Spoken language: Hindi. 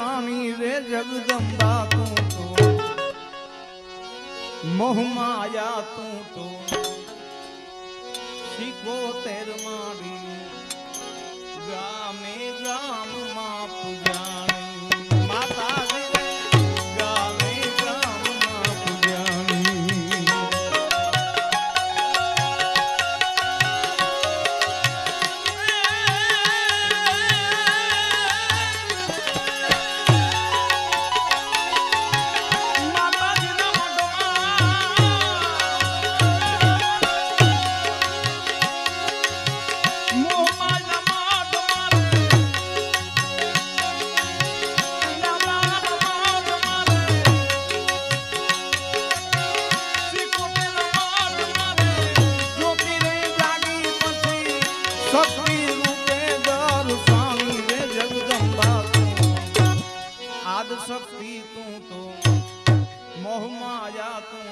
स्वामी रे जगदम्बा तू तो। मोह माया तू तो। सीखो तेर मारी। गा में राम मा पूजा આદ શક્તિ તું તો મોહમાયા તું